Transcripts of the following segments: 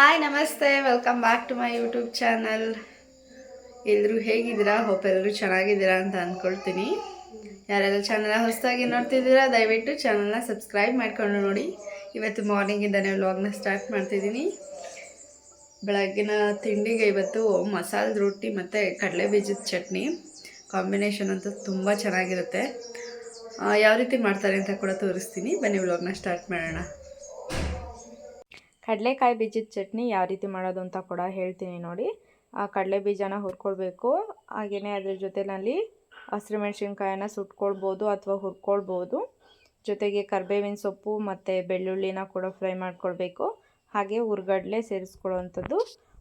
Hi ನಮಸ್ತೆ. Welcome back to my YouTube channel ಎಲ್ಲರೂ ಹೇಗಿದ್ದೀರಾ? ಹೋಪ್ ಎಲ್ಲರೂ ಚೆನ್ನಾಗಿದ್ದೀರಾ ಅಂತ ಅಂದ್ಕೊಳ್ತೀನಿ ಯಾರೆಲ್ಲ ಚಾನಲ್ ಹೊಸದಾಗಿ ನೋಡ್ತಿದ್ದೀರಾ, ದಯವಿಟ್ಟು ಚಾನಲ್ನ ಸಬ್ಸ್ಕ್ರೈಬ್ ಮಾಡಿಕೊಂಡು ನೋಡಿ. ಇವತ್ತು ಮಾರ್ನಿಂಗಿಂದನೇ ವ್ಲಾಗ್ನ ಸ್ಟಾರ್ಟ್ ಮಾಡ್ತಿದ್ದೀನಿ. ಬೆಳಗ್ಗಿನ ತಿಂಡಿಗೆ ಇವತ್ತು ಮಸಾಲೆ ರೊಟ್ಟಿ ಮತ್ತು ಕಡಲೆ ಬೀಜದ ಚಟ್ನಿ. ಕಾಂಬಿನೇಷನ್ ಅಂತೂ ತುಂಬ ಚೆನ್ನಾಗಿರುತ್ತೆ. ಯಾವ ರೀತಿ ಮಾಡ್ತಾರೆ ಅಂತ ಕೂಡ ತೋರಿಸ್ತೀನಿ. ಬನ್ನಿ ವ್ಲಾಗ್ನ ಸ್ಟಾರ್ಟ್ ಮಾಡೋಣ. ಕಡಲೆಕಾಯಿ ಬೀಜದ ಚಟ್ನಿ ಯಾವ ರೀತಿ ಮಾಡೋದು ಅಂತ ಕೂಡ ಹೇಳ್ತೀನಿ ನೋಡಿ. ಆ ಕಡಲೆ ಬೀಜನ ಹುರ್ಕೊಳ್ಬೇಕು. ಹಾಗೆಯೇ ಅದ್ರ ಜೊತೆನಲ್ಲಿ ಹಸಿರುಮೆಣ್ಸಿನ್ಕಾಯನ್ನ ಸುಟ್ಕೊಳ್ಬೋದು ಅಥವಾ ಹುರ್ಕೊಳ್ಬೋದು. ಜೊತೆಗೆ ಕರ್ಬೇವಿನ ಸೊಪ್ಪು ಮತ್ತು ಬೆಳ್ಳುಳ್ಳಿನ ಕೂಡ ಫ್ರೈ ಮಾಡ್ಕೊಳ್ಬೇಕು. ಹಾಗೆ ಹುರ್ಗಡ್ಲೆ ಸೇರಿಸ್ಕೊಳ್ಳೋವಂಥದ್ದು.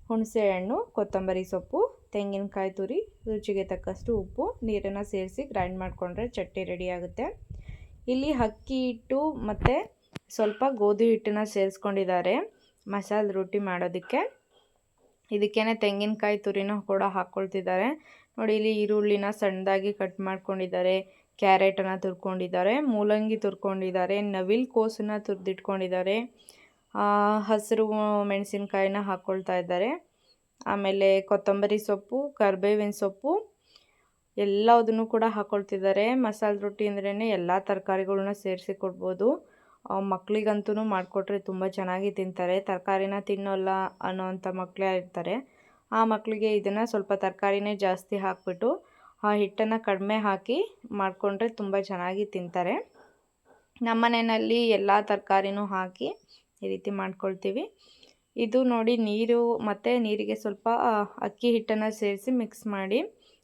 ಹುಣಸೆ ಹಣ್ಣು, ಕೊತ್ತಂಬರಿ ಸೊಪ್ಪು, ತೆಂಗಿನಕಾಯಿ ತುರಿ, ರುಚಿಗೆ ತಕ್ಕಷ್ಟು ಉಪ್ಪು, ನೀರನ್ನು ಸೇರಿಸಿ ಗ್ರೈಂಡ್ ಮಾಡಿಕೊಂಡ್ರೆ ಚಟ್ನಿ ರೆಡಿ ಆಗುತ್ತೆ. ಇಲ್ಲಿ ಅಕ್ಕಿ ಹಿಟ್ಟು ಮತ್ತು ಸ್ವಲ್ಪ ಗೋಧಿ ಹಿಟ್ಟನ್ನ ಸೇರಿಸ್ಕೊಂಡಿದ್ದಾರೆ. ಮಸಾಲೆ ರೊಟ್ಟಿ ಮಾಡೋದಕ್ಕೆ. ಇದಕ್ಕೇನೆ ತೆಂಗಿನಕಾಯಿ ತುರಿನೂ ಕೂಡ ಹಾಕ್ಕೊಳ್ತಿದ್ದಾರೆ ನೋಡಿ, ಇಲ್ಲಿ ಈರುಳ್ಳಿನ ಸಣ್ಣದಾಗಿ ಕಟ್ ಮಾಡ್ಕೊಂಡಿದ್ದಾರೆ, ಕ್ಯಾರೆಟನ್ನು ತುರ್ಕೊಂಡಿದ್ದಾರೆ, ಮೂಲಂಗಿ ತುರ್ಕೊಂಡಿದ್ದಾರೆ, ನವಿಲ್ ಕೋಸನ್ನು ತುರಿದಿಟ್ಕೊಂಡಿದ್ದಾರೆ ಹಸಿರು ಮೆಣಸಿನ್ಕಾಯಿನ ಹಾಕ್ಕೊಳ್ತಾ ಇದ್ದಾರೆ. ಆಮೇಲೆ ಕೊತ್ತಂಬರಿ ಸೊಪ್ಪು, ಕರ್ಬೇವಿನ ಸೊಪ್ಪು, ಎಲ್ಲದನ್ನು ಕೂಡ ಹಾಕ್ಕೊಳ್ತಿದ್ದಾರೆ ಮಸಾಲೆ ರೊಟ್ಟಿ ಅಂದ್ರೇ ಎಲ್ಲ ತರಕಾರಿಗಳನ್ನ ಸೇರಿಸಿ ಕೊಡ್ಬೋದು. ಮಕ್ಕಳಿಗಂತೂ ಮಾಡಿಕೊಟ್ರೆ ತುಂಬ ಚೆನ್ನಾಗಿ ತಿಂತಾರೆ. ತರಕಾರಿನ ತಿನ್ನೋಲ್ಲ ಅನ್ನೋವಂಥ ಮಕ್ಕಳೇ ಇರ್ತಾರೆ. ಆ ಮಕ್ಕಳಿಗೆ ಇದನ್ನು ಸ್ವಲ್ಪ ತರಕಾರಿನೇ ಜಾಸ್ತಿ ಹಾಕ್ಬಿಟ್ಟು ಆ ಹಿಟ್ಟನ್ನು ಕಡಿಮೆ ಹಾಕಿ ಮಾಡಿಕೊಂಡ್ರೆ ತುಂಬ ಚೆನ್ನಾಗಿ ತಿಂತಾರೆ. ನಮ್ಮ ಮನೆಯಲ್ಲಿ ಎಲ್ಲ ತರಕಾರಿನೂ ಹಾಕಿ ಈ ರೀತಿ ಮಾಡ್ಕೊಳ್ತೀವಿ. ಇದು ನೋಡಿ ನೀರು ಮತ್ತು ನೀರಿಗೆ ಸ್ವಲ್ಪ ಅಕ್ಕಿ ಹಿಟ್ಟನ್ನು ಸೇರಿಸಿ ಮಿಕ್ಸ್ ಮಾಡಿ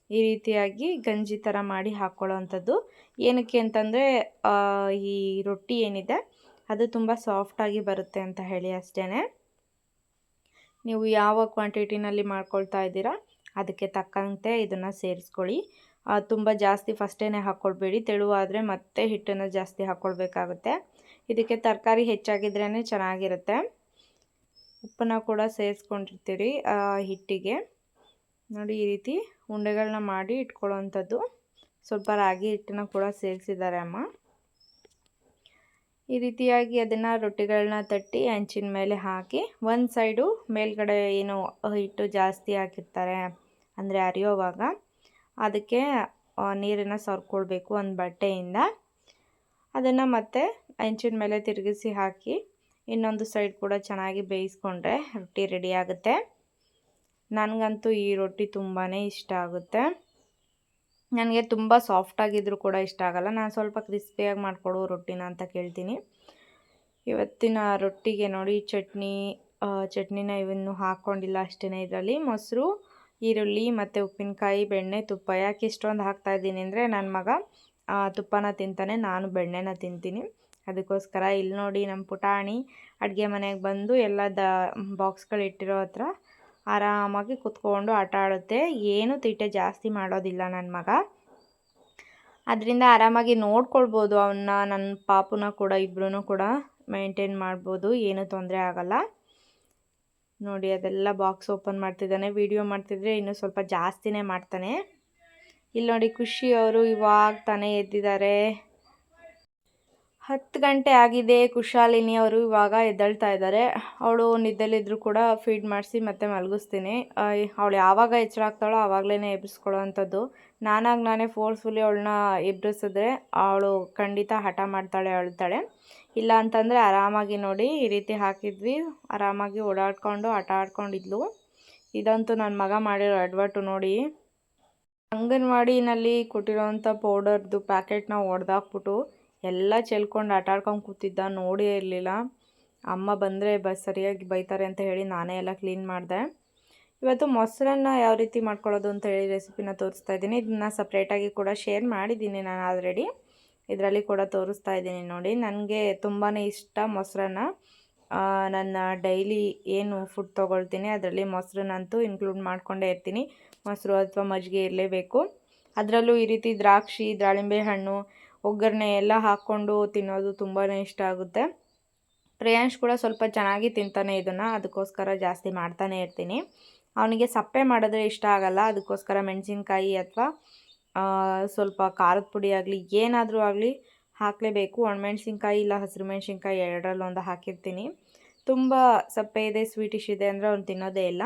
ಈ ರೀತಿಯಾಗಿ ಗಂಜಿ ಥರ ಮಾಡಿ ಹಾಕ್ಕೊಳ್ಳೋ ಅಂಥದ್ದು ಏನಕ್ಕೆ ಅಂತಂದರೆ ಈ ರೊಟ್ಟಿ ಏನಿದೆ, ಅದು ತುಂಬ ಸಾಫ್ಟಾಗಿ ಬರುತ್ತೆ ಅಂತ ಹೇಳಿ ಅಷ್ಟೇ ನೀವು ಯಾವ ಕ್ವಾಂಟಿಟಿನಲ್ಲಿ ಮಾಡ್ಕೊಳ್ತಾ ಇದ್ದೀರಾ, ಅದಕ್ಕೆ ತಕ್ಕಂತೆ ಇದನ್ನು ಸೇರಿಸ್ಕೊಳ್ಳಿ. ತುಂಬ ಜಾಸ್ತಿ ಫಸ್ಟೇ ಹಾಕ್ಕೊಳ್ಬೇಡಿ, ತೆಳುವಾದರೆ ಮತ್ತೆ ಹಿಟ್ಟನ್ನು ಜಾಸ್ತಿ ಹಾಕ್ಕೊಳ್ಬೇಕಾಗುತ್ತೆ. ಇದಕ್ಕೆ ತರಕಾರಿ ಹೆಚ್ಚಾಗಿದ್ರೇ ಚೆನ್ನಾಗಿರುತ್ತೆ. ಉಪ್ಪನ್ನು ಕೂಡ ಸೇರಿಸ್ಕೊಂಡಿರ್ತೀರಿ ಹಿಟ್ಟಿಗೆ. ನೋಡಿ ಈ ರೀತಿ ಉಂಡೆಗಳನ್ನ ಮಾಡಿ ಇಟ್ಕೊಳ್ಳೋವಂಥದ್ದು ಸ್ವಲ್ಪ ರಾಗಿ ಹಿಟ್ಟನ್ನ ಕೂಡ ಸೇರಿಸಿದ್ದಾರೆ ಅಮ್ಮ. ಈ ರೀತಿಯಾಗಿ ಅದನ್ನು ರೊಟ್ಟಿಗಳನ್ನ ತಟ್ಟಿ ಹಂಚಿನ ಮೇಲೆ ಹಾಕಿ ಒಂದು ಸೈಡು ಮೇಲ್ಗಡೆ ಏನು ಹಿಟ್ಟು ಜಾಸ್ತಿ ಹಾಕಿರ್ತಾರೆ ಅಂದರೆ ಅರಿಯೋವಾಗ ಅದಕ್ಕೆ ನೀರನ್ನು ಸರ್ಕೊಳ್ಬೇಕು ಒಂದು ಬಟ್ಟೆಯಿಂದ. ಅದನ್ನು ಮತ್ತೆ ಹಂಚಿನ ಮೇಲೆ ತಿರುಗಿಸಿ ಹಾಕಿ ಇನ್ನೊಂದು ಸೈಡ್ ಕೂಡ ಚೆನ್ನಾಗಿ ಬೇಯಿಸ್ಕೊಂಡ್ರೆ ರೊಟ್ಟಿ ರೆಡಿ ಆಗುತ್ತೆ. ನನಗಂತೂ ಈ ರೊಟ್ಟಿ ತುಂಬಾ ಇಷ್ಟ ಆಗುತ್ತೆ. ನನಗೆ ತುಂಬ ಸಾಫ್ಟಾಗಿದ್ದರೂ ಕೂಡ ಇಷ್ಟ ಆಗಲ್ಲ. ನಾನು ಸ್ವಲ್ಪ ಕ್ರಿಸ್ಪಿಯಾಗಿ ಮಾಡಿಕೊಡು ರೊಟ್ಟಿನ ಅಂತ ಕೇಳ್ತೀನಿ. ಇವತ್ತಿನ ರೊಟ್ಟಿಗೆ ನೋಡಿ, ಚಟ್ನಿ ಚಟ್ನಿನ ಇವನ್ನು ಹಾಕ್ಕೊಂಡಿಲ್ಲ ಅಷ್ಟೇ ಇದರಲ್ಲಿ. ಮೊಸರು, ಈರುಳ್ಳಿ ಮತ್ತು ಉಪ್ಪಿನಕಾಯಿ, ಬೆಣ್ಣೆ, ತುಪ್ಪ. ಯಾಕೆ ಇಷ್ಟೊಂದು ಹಾಕ್ತಾಯಿದ್ದೀನಿ ಅಂದರೆ ನನ್ನ ಮಗ ತುಪ್ಪನ ತಿಂತಾನೆ, ನಾನು ಬೆಣ್ಣೆನ ತಿಂತೀನಿ. ಅದಕ್ಕೋಸ್ಕರ ಇಲ್ಲಿ ನೋಡಿ ನಮ್ಮ ಪುಟಾಣಿ ಅಡುಗೆ ಮನೆಗೆ ಬಂದು ಎಲ್ಲ ದ ಬಾಕ್ಸ್ಗಳು ಇಟ್ಟಿರೋ ಹತ್ರ ಆರಾಮಾಗಿ ಕುತ್ಕೊಂಡು ಆಟ ಆಡುತ್ತೆ. ಏನು ತೀಟೆ ಜಾಸ್ತಿ ಮಾಡೋದಿಲ್ಲ ನನ್ನ ಮಗ. ಅದರಿಂದ ಆರಾಮಾಗಿ ನೋಡ್ಕೊಳ್ಬೋದು ಅವನ್ನ ನನ್ನ ಪಾಪುನ ಕೂಡ ಇಬ್ಬರೂ ಕೂಡ ಮೇಂಟೈನ್ ಮಾಡ್ಬೋದು. ಏನೂ ತೊಂದರೆ ಆಗಲ್ಲ. ನೋಡಿ, ಅದೆಲ್ಲ ಬಾಕ್ಸ್ ಓಪನ್ ಮಾಡ್ತಿದ್ದಾನೆ. ವಿಡಿಯೋ ಮಾಡ್ತಿದ್ರೆ ಇನ್ನೂ ಸ್ವಲ್ಪ ಜಾಸ್ತಿನೇ ಮಾಡ್ತಾನೆ. ಇಲ್ಲಿ ನೋಡಿ ಖುಷಿ ಅವರು ಇವಾಗ ತಾನೇ ಎದ್ದಿದ್ದಾರೆ. ಹತ್ತು ಗಂಟೆ ಆಗಿದೆ ಕುಶಾಲಿನಿ ಅವರು ಇವಾಗ ಎದ್ದೇಳ್ತಾ ಇದ್ದಾರೆ. ಅವಳು ನಿದ್ದೆಲಿದ್ರು ಕೂಡ ಫೀಡ್ ಮಾಡಿಸಿ ಮತ್ತೆ ಮಲಗಿಸ್ತೀನಿ. ಅವಳು ಯಾವಾಗ ಎಚ್ಚರ ಆಗ್ತಾಳೋ ಆವಾಗಲೇ ಎಬ್ಬಿಸ್ಕೊಳ್ಳೋ ಅಂಥದ್ದು. ನಾನಾಗಿ ನಾನೇ ಫೋರ್ಸ್ಫುಲಿ ಅವಳನ್ನ ಎಬ್ಬಿಸಿದ್ರೆ ಅವಳು ಖಂಡಿತ ಹಠ ಮಾಡ್ತಾಳೆ, ಅಳ್ತಾಳೆ. ಇಲ್ಲ ಅಂತಂದರೆ ಆರಾಮಾಗಿ ನೋಡಿ ಈ ರೀತಿ ಹಾಕಿದ್ವಿ. ಆರಾಮಾಗಿ ಓಡಾಡ್ಕೊಂಡು, ಆಟ ಆಡ್ಕೊಂಡಿದ್ಲು. ಇದಂತೂ ನನ್ನ ಮಗ ಮಾಡಿರೋ ಅಡ್ವರ್ಟು ನೋಡಿ. ಅಂಗನವಾಡಿನಲ್ಲಿ ಕೊಟ್ಟಿರೋವಂಥ ಪೌಡರ್ದು ಪ್ಯಾಕೆಟ್ನ ಒಡೆದಾಕ್ಬಿಟ್ಟು ಎಲ್ಲ ಚೆಲ್ಕೊಂಡು ಆಟ ಆಡ್ಕೊಂಡು ಕೂತಿದ್ದ, ನೋಡೇ ಇರಲಿಲ್ಲ. ಅಮ್ಮ ಬಂದರೆ ಬ ಸರಿಯಾಗಿ ಬೈತಾರೆ ಅಂತ ಹೇಳಿ ನಾನೇ ಎಲ್ಲ ಕ್ಲೀನ್ ಮಾಡಿದೆ. ಇವತ್ತು ಮೊಸರನ್ನ ಯಾವ ರೀತಿ ಮಾಡ್ಕೊಳ್ಳೋದು ಅಂತ ಹೇಳಿ ರೆಸಿಪಿನ ತೋರಿಸ್ತಾ ಇದ್ದೀನಿ. ಇದನ್ನ ಸಪ್ರೇಟಾಗಿ ಕೂಡ ಶೇರ್ ಮಾಡಿದ್ದೀನಿ ನಾನು ಆಲ್ರೆಡಿ ಇದರಲ್ಲಿ ಕೂಡ ತೋರಿಸ್ತಾ ಇದ್ದೀನಿ ನೋಡಿ. ನನಗೆ ತುಂಬಾ ಇಷ್ಟ ಮೊಸರನ್ನ. ನನ್ನ ಡೈಲಿ ಏನು ಫುಡ್ ತೊಗೊಳ್ತೀನಿ, ಅದರಲ್ಲಿ ಮೊಸರನ್ನಂತೂ ಇನ್ಕ್ಲೂಡ್ ಮಾಡಿಕೊಂಡೇ ಇರ್ತೀನಿ. ಮೊಸರು ಅಥವಾ ಮಜ್ಜಿಗೆ ಇರಲೇಬೇಕು. ಅದರಲ್ಲೂ ಈ ರೀತಿ ದ್ರಾಕ್ಷಿ, ದಾಳಿಂಬೆ ಹಣ್ಣು ಒಗ್ಗರಣೆ ಎಲ್ಲ ಹಾಕ್ಕೊಂಡು ತಿನ್ನೋದು ತುಂಬಾ ಇಷ್ಟ ಆಗುತ್ತೆ. ಪ್ರಿಯಾಂಶ್ ಕೂಡ ಸ್ವಲ್ಪ ಚೆನ್ನಾಗಿ ತಿಂತಾನೆ ಇದನ್ನು, ಅದಕ್ಕೋಸ್ಕರ ಜಾಸ್ತಿ ಮಾಡ್ತಾನೆ ಇರ್ತೀನಿ. ಅವನಿಗೆ ಸಪ್ಪೆ ಮಾಡಿದ್ರೆ ಇಷ್ಟ ಆಗಲ್ಲ, ಅದಕ್ಕೋಸ್ಕರ ಮೆಣಸಿನ್ಕಾಯಿ ಅಥವಾ ಸ್ವಲ್ಪ ಖಾರದ ಪುಡಿ ಆಗಲಿ, ಏನಾದರೂ ಆಗಲಿ ಹಾಕಲೇಬೇಕು. ಒಣಮೆಣ್ಸಿನ್ಕಾಯಿ ಇಲ್ಲ ಹಸಿರು ಮೆಣಸಿನ್ಕಾಯಿ ಎರಡರಲ್ಲೊಂದು ಹಾಕಿರ್ತೀನಿ. ತುಂಬ ಸಪ್ಪೆ ಇದೆ ಸ್ವೀಟಿಶ್ ಇದೆ ಅಂದರೆ ಅವ್ನು ತಿನ್ನೋದೇ ಇಲ್ಲ.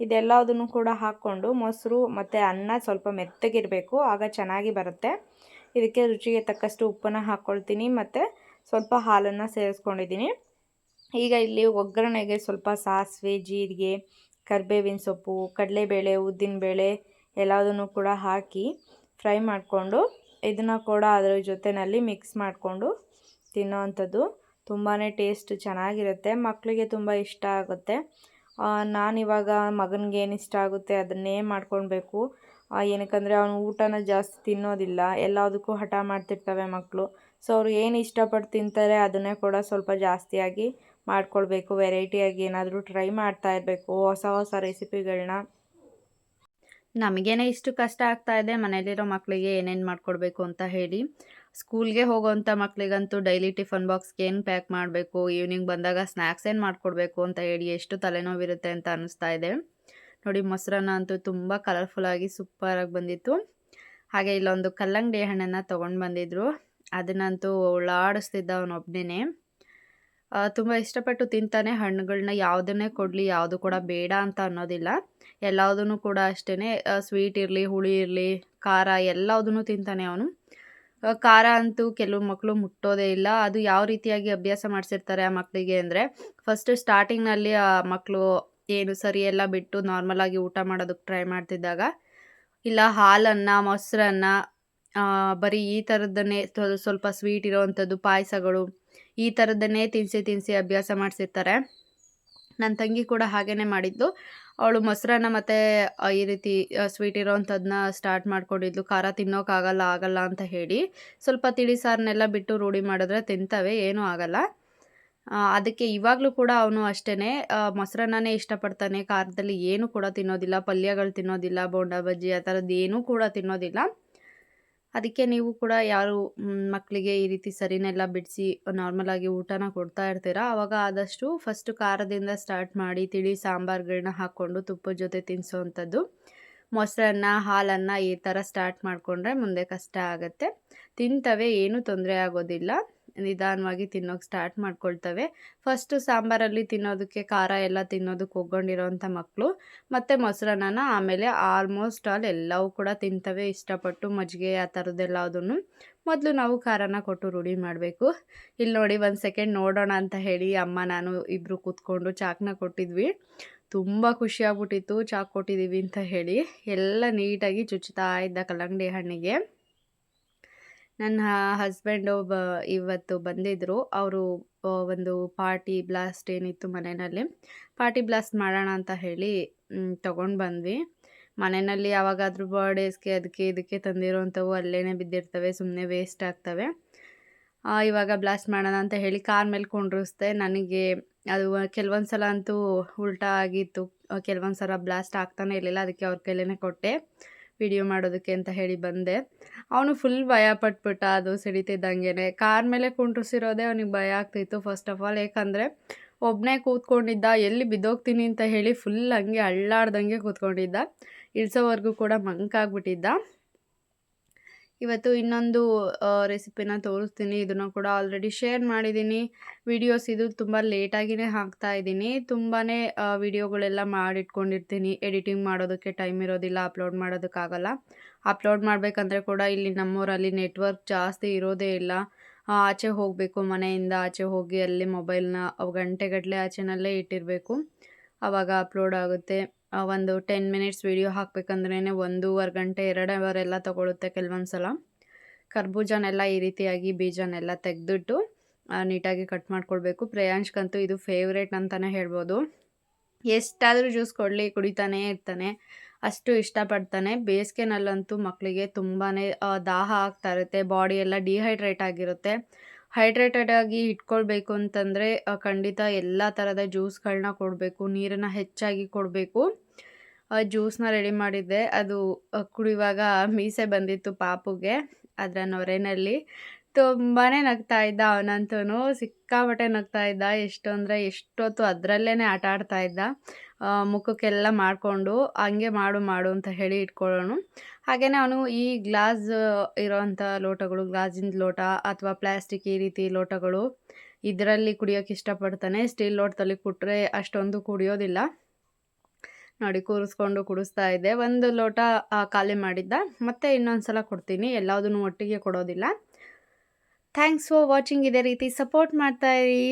ಇದೆಲ್ಲದನ್ನು ಕೂಡ ಹಾಕ್ಕೊಂಡು ಮೊಸರು ಮತ್ತು ಅನ್ನ ಸ್ವಲ್ಪ ಮೆತ್ತಗಿರಬೇಕು, ಆಗ ಚೆನ್ನಾಗಿ ಬರುತ್ತೆ. ಇದಕ್ಕೆ ರುಚಿಗೆ ತಕ್ಕಷ್ಟು ಉಪ್ಪನ್ನು ಹಾಕ್ಕೊಳ್ತೀನಿ ಮತ್ತು ಸ್ವಲ್ಪ ಹಾಲನ್ನು ಸೇರಿಸ್ಕೊಂಡಿದ್ದೀನಿ. ಈಗ ಇಲ್ಲಿ ಒಗ್ಗರಣೆಗೆ ಸ್ವಲ್ಪ ಸಾಸಿವೆ, ಜೀರಿಗೆ, ಕರಿಬೇವಿನ ಸೊಪ್ಪು, ಕಡಲೆಬೇಳೆ ಉದ್ದಿನಬೇಳೆ ಎಲ್ಲದನ್ನು ಕೂಡ ಹಾಕಿ ಫ್ರೈ ಮಾಡಿಕೊಂಡು ಇದನ್ನು ಕೂಡ ಅದರ ಜೊತೆಯಲ್ಲಿ ಮಿಕ್ಸ್ ಮಾಡಿಕೊಂಡು ತಿನ್ನೋವಂಥದ್ದು ತುಂಬಾ ಟೇಸ್ಟ್ ಚೆನ್ನಾಗಿರುತ್ತೆ ಮಕ್ಕಳಿಗೆ ತುಂಬ ಇಷ್ಟ ಆಗುತ್ತೆ. ನಾನಿವಾಗ ಮಗನಿಗೆ ಏನು ಇಷ್ಟ ಆಗುತ್ತೆ ಅದನ್ನೇ ಮಾಡ್ಕೊಳ್ಬೇಕು. ಏನಕ್ಕಂದರೆ ಅವನು ಊಟನ ಜಾಸ್ತಿ ತಿನ್ನೋದಿಲ್ಲ. ಎಲ್ಲದಕ್ಕೂ ಹಠ ಮಾಡ್ತಿರ್ತವೆ ಮಕ್ಕಳು ಸೊ ಅವ್ರು ಏನು ಇಷ್ಟಪಟ್ಟು ತಿಂತಾರೆ ಅದನ್ನೇ ಕೂಡ ಸ್ವಲ್ಪ ಜಾಸ್ತಿಯಾಗಿ ಮಾಡ್ಕೊಳ್ಬೇಕು. ವೆರೈಟಿಯಾಗಿ ಏನಾದರೂ ಟ್ರೈ ಮಾಡ್ತಾ ಇರಬೇಕು. ಹೊಸ ಹೊಸ ರೆಸಿಪಿಗಳನ್ನ ನಮಗೇನೆ ಇಷ್ಟು ಕಷ್ಟ ಆಗ್ತಾ ಇದೆ. ಮನೇಲಿರೋ ಮಕ್ಕಳಿಗೆ ಏನೇನು ಮಾಡಿಕೊಡ್ಬೇಕು ಅಂತ ಹೇಳಿ. ಸ್ಕೂಲ್ಗೆ ಹೋಗೋವಂಥ ಮಕ್ಕಳಿಗಂತೂ ಡೈಲಿ ಟಿಫನ್ ಬಾಕ್ಸ್ಗೆ ಏನು ಪ್ಯಾಕ್ ಮಾಡಬೇಕು, ಈವ್ನಿಂಗ್ ಬಂದಾಗ ಸ್ನ್ಯಾಕ್ಸ್ ಏನು ಮಾಡಿಕೊಡ್ಬೇಕು ಅಂತ ಹೇಳಿ ಎಷ್ಟು ತಲೆನೋವಿರುತ್ತೆ ಅಂತ ಅನ್ನಿಸ್ತಾ ಇದೆ. ನೋಡಿ ಮೊಸರನ್ನ ಅಂತೂ ತುಂಬ ಕಲರ್ಫುಲ್ಲಾಗಿ ಸೂಪರಾಗಿ ಬಂದಿತ್ತು. ಹಾಗೆ ಇಲ್ಲೊಂದು ಕಲ್ಲಂಗಡಿ ಹಣ್ಣನ್ನು ತೊಗೊಂಡು ಬಂದಿದ್ರು. ಅದನ್ನಂತೂ ಓಡಾಡಿಸ್ತಿದ್ದ ಅವನೊಬ್ಬನೇ ತುಂಬ ಇಷ್ಟಪಟ್ಟು ತಿಂತಾನೆ. ಹಣ್ಣುಗಳನ್ನ ಯಾವುದನ್ನೇ ಕೊಡಲಿ, ಯಾವುದು ಕೂಡ ಬೇಡ ಅಂತ ಅನ್ನೋದಿಲ್ಲ. ಎಲ್ಲದನ್ನು ಕೂಡ ಅಷ್ಟೇ ಸ್ವೀಟ್ ಇರಲಿ, ಹುಳಿ ಇರಲಿ, ಖಾರ ಎಲ್ಲದನ್ನು ತಿಂತಾನೆ ಅವನು. ಖಾರ ಅಂತೂ ಕೆಲವು ಮಕ್ಕಳು ಮುಟ್ಟೋದೇ ಇಲ್ಲ. ಅದು ಯಾವ ರೀತಿಯಾಗಿ ಅಭ್ಯಾಸ ಮಾಡಿಸಿರ್ತಾರೆ ಆ ಮಕ್ಕಳಿಗೆ ಅಂದರೆ ಫಸ್ಟ್ ಸ್ಟಾರ್ಟಿಂಗ್ನಲ್ಲಿ ಆ ಮಕ್ಕಳು ಏನು ಸರಿ ಎಲ್ಲ ಬಿಟ್ಟು ನಾರ್ಮಲಾಗಿ ಊಟ ಮಾಡೋದಕ್ಕೆ ಟ್ರೈ ಮಾಡ್ತಿದ್ದಾಗ, ಇಲ್ಲ ಹಾಲನ್ನು, ಮೊಸರನ್ನ ಬರೀ ಈ ಥರದ್ದನ್ನೇ ಸ್ವಲ್ಪ ಸ್ವೀಟ್ ಇರೋವಂಥದ್ದು, ಪಾಯಸಗಳು ಈ ಥರದ್ದನ್ನೇ ತಿನ್ನಿಸಿ ತಿನ್ನಿಸಿ ಅಭ್ಯಾಸ ಮಾಡಿಸಿರ್ತಾರೆ. ನನ್ನ ತಂಗಿ ಕೂಡ ಹಾಗೇ ಮಾಡಿದ್ದು ಅವಳು ಮೊಸರನ್ನ ಮತ್ತು ಈ ರೀತಿ ಸ್ವೀಟ್ ಇರೋವಂಥದ್ದನ್ನ ಸ್ಟಾರ್ಟ್ ಮಾಡ್ಕೊಂಡಿದ್ಲು. ಖಾರ ತಿನ್ನೋಕ್ಕಾಗಲ್ಲ ಆಗಲ್ಲ ಅಂತ ಹೇಳಿ. ಸ್ವಲ್ಪ ತಿಳಿ ಸಾರನ್ನೆಲ್ಲ ಬಿಟ್ಟು ರೂಢಿ ಮಾಡಿದ್ರೆ ತಿಂತವೆ, ಏನೂ ಆಗಲ್ಲ. ಅದಕ್ಕೆ ಇವಾಗಲೂ ಕೂಡ ಅವನು ಅಷ್ಟೇ ಮೊಸರನ್ನೇ ಇಷ್ಟಪಡ್ತಾನೆ. ಖಾರದಲ್ಲಿ ಏನೂ ಕೂಡ ತಿನ್ನೋದಿಲ್ಲ, ಪಲ್ಯಗಳು ತಿನ್ನೋದಿಲ್ಲ, ಬೋಂಡ ಬಜ್ಜಿ ಆ ಥರದ್ದು ಏನೂ ಕೂಡ ತಿನ್ನೋದಿಲ್ಲ. ಅದಕ್ಕೆ ನೀವು ಕೂಡ ಯಾರು ಮಕ್ಕಳಿಗೆ ಈ ರೀತಿ ಸರಿನೆಲ್ಲ ಬಿಡಿಸಿ ನಾರ್ಮಲಾಗಿ ಊಟನ ಕೊಡ್ತಾ ಇರ್ತೀರಾ? ಆವಾಗ ಆದಷ್ಟು ಫಸ್ಟು ಖಾರದಿಂದ ಸ್ಟಾರ್ಟ್ ಮಾಡಿ ತಿಳಿ ಸಾಂಬಾರುಗಳನ್ನ ಹಾಕ್ಕೊಂಡು ತುಪ್ಪದ ಜೊತೆ ತಿನ್ನಿಸೋವಂಥದ್ದು ಮೊಸರನ್ನ, ಹಾಲನ್ನು ಈ ಥರ ಸ್ಟಾರ್ಟ್ ಮಾಡಿಕೊಂಡ್ರೆ ಮುಂದೆ ಕಷ್ಟ ಆಗುತ್ತೆ. ತಿಂತವೆ, ಏನೂ ತೊಂದರೆ ಆಗೋದಿಲ್ಲ. ನಿಧಾನವಾಗಿ ತಿನ್ನೋಕೆ ಸ್ಟಾರ್ಟ್ ಮಾಡ್ಕೊಳ್ತವೆ. ಫಸ್ಟು ಸಾಂಬಾರಲ್ಲಿ ತಿನ್ನೋದಕ್ಕೆ ಖಾರ ಎಲ್ಲ ತಿನ್ನೋದಕ್ಕೆ ಒಗ್ಗೊಂಡಿರೋವಂಥ ಮಕ್ಕಳು ಮತ್ತು ಮೊಸರನ್ನ ಆಮೇಲೆ ಆಲ್ಮೋಸ್ಟ್ ಆಲ್ ಎಲ್ಲವೂ ಕೂಡ ತಿಂತವೆ, ಇಷ್ಟಪಟ್ಟು ಮಜ್ಜಿಗೆ ಆ ಥರದ್ದೆಲ್ಲದನ್ನು ಮೊದಲು ನಾವು ಖಾರನ ಕೊಟ್ಟು ರೂಢಿ ಮಾಡಬೇಕು. ಇಲ್ಲಿ ನೋಡಿ ಒಂದು ಸೆಕೆಂಡ್ ನೋಡೋಣ ಅಂತ ಹೇಳಿ ಅಮ್ಮ, ನಾನು ಇಬ್ಬರು ಕೂತ್ಕೊಂಡು ಚಾಕ್ನ ಕೊಟ್ಟಿದ್ವಿ. ತುಂಬ ಖುಷಿಯಾಗ್ಬಿಟ್ಟಿತ್ತು ಚಾಕ್ ಕೊಟ್ಟಿದ್ದೀವಿ ಅಂತ ಹೇಳಿ. ಎಲ್ಲ ನೀಟಾಗಿ ಚುಚ್ಚುತ್ತಾ ಇದ್ದ ಕಲ್ಲಂಗಡಿ ಹಣ್ಣಿಗೆ. ನನ್ನ ಹಸ್ಬೆಂಡು ಬ ಇವತ್ತು ಬಂದಿದ್ದರು ಅವರು ಒಂದು ಪಾರ್ಟಿ ಬ್ಲಾಸ್ಟ್ ಏನಿತ್ತು ಮನೆಯಲ್ಲಿ. ಪಾರ್ಟಿ ಬ್ಲಾಸ್ಟ್ ಮಾಡೋಣ ಅಂತ ಹೇಳಿ ತೊಗೊಂಡು ಬಂದ್ವಿ. ಮನೆಯಲ್ಲಿ ಯಾವಾಗಾದರೂ ಬರ್ಡೇಸ್ಗೆ ಅದಕ್ಕೆ ಇದಕ್ಕೆ ತಂದಿರೋವಂಥವು ಅಲ್ಲೇ ಬಿದ್ದಿರ್ತವೆ ಸುಮ್ಮನೆ ವೇಸ್ಟ್ ಆಗ್ತವೆ. ಇವಾಗ ಬ್ಲಾಸ್ಟ್ ಮಾಡೋಣ ಅಂತ ಹೇಳಿ ಕಾರ್ ಮೇಲೆ ಕೊಂಡ್ರಿಸ್ದೆ. ನನಗೆ ಅದು ಕೆಲವೊಂದು ಸಲ ಅಂತೂ ಉಲ್ಟಾ ಆಗಿತ್ತು. ಕೆಲವೊಂದು ಸಲ ಬ್ಲಾಸ್ಟ್ ಆಗ್ತಾನೆ ಇರಲಿಲ್ಲ, ಅದಕ್ಕೆ ಅವ್ರ ಕೈಲೇ ಕೊಟ್ಟೆ. ವಿಡಿಯೋ ಮಾಡೋದಕ್ಕೆ ಅಂತ ಹೇಳಿ ಬಂದೆ. ಅವನು ಫುಲ್ ಭಯ ಪಟ್ಬಿಟ್ಟ, ಅದು ಸಿಡಿತಿದ್ದಂಗೆ ಕಾರ್ ಮೇಲೆ ಕುಂಡ್ರಿಸಿರೋದೇ ಅವನಿಗೆ ಭಯ ಆಗ್ತಿತ್ತು ಫಸ್ಟ್ ಆಫ್ ಆಲ್ ಏಕೆಂದರೆ ಒಬ್ಬನೇ ಕೂತ್ಕೊಂಡಿದ್ದ, ಎಲ್ಲಿ ಬಿದ್ದೋಗ್ತೀನಿ ಅಂತ ಹೇಳಿ ಫುಲ್ ಹಂಗೆ ಅಳ್ಳಾಡ್ದಂಗೆ ಕೂತ್ಕೊಂಡಿದ್ದ. ಇಳಿಸೋವರೆಗೂ ಕೂಡ ಮಂಕಾಗ್ಬಿಟ್ಟಿದ್ದ. ಇವತ್ತು ಇನ್ನೊಂದು ರೆಸಿಪಿನ ತೋರಿಸ್ತೀನಿ. ಇದನ್ನು ಕೂಡ ಆಲ್ರೆಡಿ ಶೇರ್ ಮಾಡಿದ್ದೀನಿ. ವಿಡಿಯೋಸ್ ಇದು ತುಂಬ ಲೇಟಾಗಿಯೇ ಹಾಕ್ತಾ ಇದ್ದೀನಿ. ತುಂಬಾ ವಿಡಿಯೋಗಳೆಲ್ಲ ಮಾಡಿಟ್ಕೊಂಡಿರ್ತೀನಿ. ಎಡಿಟಿಂಗ್ ಮಾಡೋದಕ್ಕೆ ಟೈಮ್ ಇರೋದಿಲ್ಲ ಅಪ್ಲೋಡ್ ಮಾಡೋದಕ್ಕಾಗಲ್ಲ. ಅಪ್ಲೋಡ್ ಮಾಡಬೇಕಂದ್ರೆ ಕೂಡ ಇಲ್ಲಿ ನಮ್ಮೂರಲ್ಲಿ ನೆಟ್ವರ್ಕ್ ಜಾಸ್ತಿ ಇರೋದೇ ಇಲ್ಲ. ಆಚೆ ಹೋಗಬೇಕು, ಮನೆಯಿಂದ ಆಚೆ ಹೋಗಿ ಅಲ್ಲಿ ಮೊಬೈಲ್ನ ಗಂಟೆಗಟ್ಟಲೆ ಆಚೆನಲ್ಲೇ ಇಟ್ಟಿರಬೇಕು. ಆವಾಗ ಅಪ್ಲೋಡ್ ಆಗುತ್ತೆ. ಒಂದು ಟೆನ್ ಮಿನಿಟ್ಸ್ ವೀಡಿಯೋ ಹಾಕಬೇಕಂದ್ರೇ ಒಂದೂವರೆ ಗಂಟೆ ಎರಡು ಅವರ್ ಎಲ್ಲ ತೊಗೊಳುತ್ತೆ ಕೆಲವೊಂದು ಸಲ ಕರ್ಬೂಜನೆಲ್ಲ ಈ ರೀತಿಯಾಗಿ ಬೀಜನೆಲ್ಲ ತೆಗೆದಿಟ್ಟು ನೀಟಾಗಿ ಕಟ್ ಮಾಡ್ಕೊಳ್ಬೇಕು. ಪ್ರೇಯಾಂಶ್ಗಂತೂ ಇದು ಫೇವ್ರೇಟ್ ಅಂತಲೇ ಹೇಳ್ಬೋದು. ಎಷ್ಟಾದರೂ ಜ್ಯೂಸ್ ಕೊಡಲಿ, ಕುಡಿತಾನೇ ಇರ್ತಾನೆ. ಅಷ್ಟು ಇಷ್ಟಪಡ್ತಾನೆ. ಬೇಸಿಗೆನಲ್ಲಂತೂ ಮಕ್ಕಳಿಗೆ ತುಂಬಾ ದಾಹ ಆಗ್ತಾ ಇರುತ್ತೆ. ಬಾಡಿ ಎಲ್ಲ ಡಿಹೈಡ್ರೇಟ್ ಆಗಿರುತ್ತೆ. ಹೈಡ್ರೇಟೆಡ್ ಆಗಿ ಇಟ್ಕೊಳ್ಬೇಕು ಅಂತಂದರೆ ಖಂಡಿತ ಎಲ್ಲ ಥರದ ಜ್ಯೂಸ್ಗಳನ್ನ ಕೊಡಬೇಕು, ನೀರನ್ನು ಹೆಚ್ಚಾಗಿ ಕೊಡಬೇಕು. ಜ್ಯೂಸ್ನ ರೆಡಿ ಮಾಡಿದ್ದೆ. ಅದು ಕುಡಿಯುವಾಗ ಮೀಸೆ ಬಂದಿತ್ತು ಪಾಪುಗೆ, ಅದರ ನೊರೆನಲ್ಲಿ. ತುಂಬಾ ನಗ್ತಾ ಇದ್ದ ಅವನಂತೂ ಸಿಕ್ಕಾಪಟ್ಟೆ ನಗ್ತಾ ಇದ್ದ. ಎಷ್ಟು ಅಂದರೆ ಎಷ್ಟೊತ್ತು ಅದರಲ್ಲೇ ಆಟ ಆಡ್ತಾ ಇದ್ದ. ಮುಖಕ್ಕೆಲ್ಲ ಮಾಡಿಕೊಂಡು ಹಂಗೆ ಮಾಡು ಮಾಡು ಅಂತ ಹೇಳಿ ಇಟ್ಕೊಳ್ಳೋಣ ಹಾಗೆಯೇ ಅವನು ಈ ಗ್ಲಾಸ್ ಇರೋವಂಥ ಲೋಟಗಳು ಗ್ಲಾಸಿನ ಲೋಟ ಅಥವಾ ಪ್ಲ್ಯಾಸ್ಟಿಕ್ ಈ ರೀತಿ ಲೋಟಗಳು ಇದರಲ್ಲಿ ಕುಡಿಯೋಕ್ಕೆ ಇಷ್ಟಪಡ್ತಾನೆ. ಸ್ಟೀಲ್ ಲೋಟದಲ್ಲಿ ಕೊಟ್ಟರೆ ಅಷ್ಟೊಂದು ಕುಡಿಯೋದಿಲ್ಲ. ನೋಡಿ, ಕೂರಿಸ್ಕೊಂಡು ಕುಡಿಸ್ತಾ ಇದೆ ಒಂದು ಲೋಟ ಖಾಲಿ ಮಾಡಿದ್ದ. ಮತ್ತೆ ಇನ್ನೊಂದು ಸಲ ಕೊಡ್ತೀನಿ. ಎಲ್ಲದನ್ನು ಒಟ್ಟಿಗೆ ಕೊಡೋದಿಲ್ಲ. Thanks for watching. ಇದೇ ರೀತಿ ಸಪೋರ್ಟ್ ಮಾಡ್ತಾ ಇರಿ.